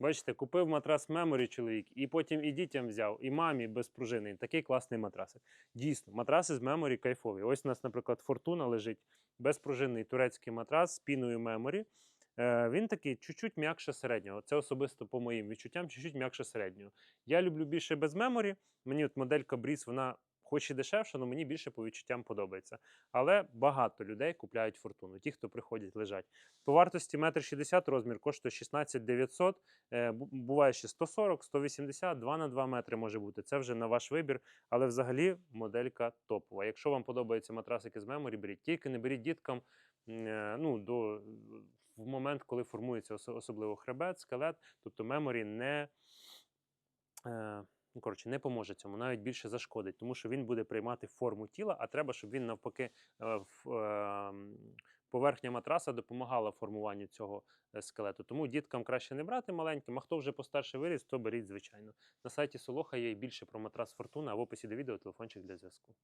Бачите, купив матрас Memory чоловік, і потім і дітям взяв, і мамі без пружини. Такий класний матрасик. Дійсно, матраси з Memory кайфові. Ось у нас, наприклад, Фортуна лежить безпружинний турецький матрас з піною Memory. Е, Він такий чуть-чуть м'якше середнього. Це особисто по моїм відчуттям, чуть-чуть м'якше середнього. Я люблю більше без меморі. Мені от моделька Breeze, вона хоч і дешевша, але мені більше по відчуттям подобається. Але багато людей купляють фортуну. Ті, хто приходять, лежать. По вартості 1,60 м розмір коштує 16 900. Е, Буває ще 140, 180, 2 на 2 метри може бути. Це вже на ваш вибір. Але взагалі моделька топова. Якщо вам подобаються матрасики з меморі, беріть. Тільки не беріть діткам е, ну, до, в момент, коли формується особливо хребет, скелет. Тобто меморі не. Ну, коротше, не поможе цьому, навіть більше зашкодить, тому що він буде приймати форму тіла, а треба, щоб він навпаки е, в, е, м, поверхня матраса допомагала формуванню цього е, скелету. Тому діткам краще не брати маленьким, а хто вже постарше виріс, то беріть, звичайно. На сайті Солоха є і більше про матрас Фортуна, а в описі до відео телефончик для зв'язку.